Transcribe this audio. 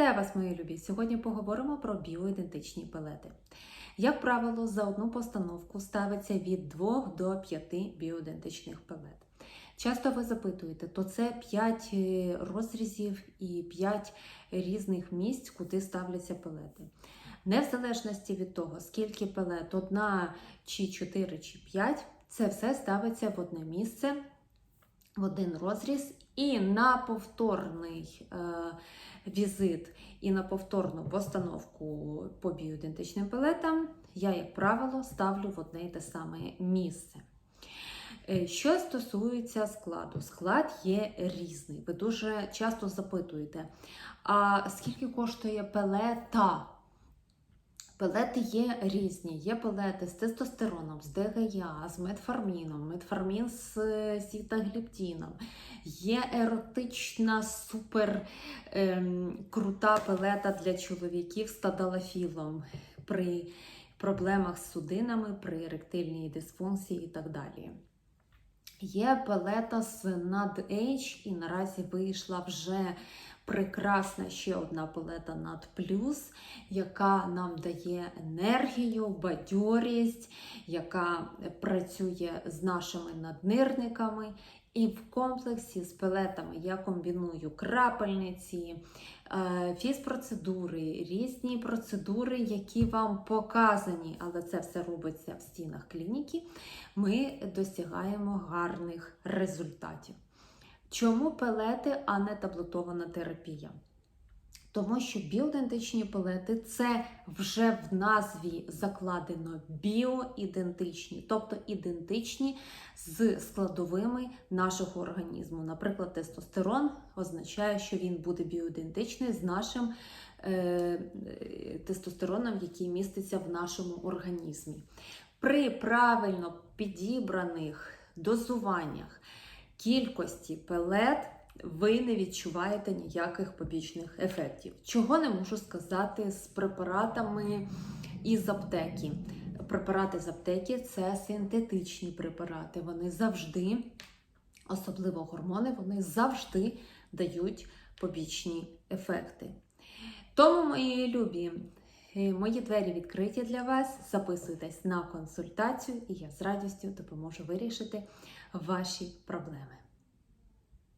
Вітаю вас, мої любі! Сьогодні поговоримо про біоідентичні пелети. Як правило, за одну постановку ставиться від 2 до 5 біоідентичних пелет. Часто ви запитуєте, то це 5 розрізів і 5 різних місць, куди ставляться пелети. Не в залежності від того, скільки пелет, одна чи 4 чи 5, це все ставиться в одне місце, в один розріз, і на повторний е, візит і на повторну постановку по біоідентичним пелетам я, як правило, ставлю в одне і те саме місце. Е, Що стосується складу, склад є різний. Ви дуже часто запитуєте, а скільки коштує пелета? Пелети є різні. Є пелети з тестостероном, з ДГЯ, з метформіном, метформін з сітагліптіном. Є еротична супер ем, крута пелета для чоловіків з тадалафілом при проблемах з судинами, при еректильній дисфункції і так далі. Є пелета з NAD-H, і наразі вийшла вже прекрасна ще одна пелета над плюс, яка нам дає енергію, бадьорість, яка працює з нашими наднирниками. І в комплексі з пелетами я комбіную крапельниці, фізпроцедури, різні процедури, які вам показані, але це все робиться в стінах клініки. Ми досягаємо гарних результатів. Чому пелети, а не таблетована терапія? Тому що біоідентичні пелети це вже в назві закладено біоідентичні, тобто ідентичні з складовими нашого організму. Наприклад, тестостерон означає, що він буде біоідентичний з нашим е, тестостероном, який міститься в нашому організмі. При правильно підібраних дозуваннях кількості пелет ви не відчуваєте ніяких побічних ефектів. Чого не можу сказати з препаратами із аптеки. Препарати з аптеки це синтетичні препарати. Вони завжди, особливо гормони, вони завжди дають побічні ефекти. Тому, мої любі, мої двері відкриті для вас. Записуйтесь на консультацію, і я з радістю допоможу вирішити ваші проблеми.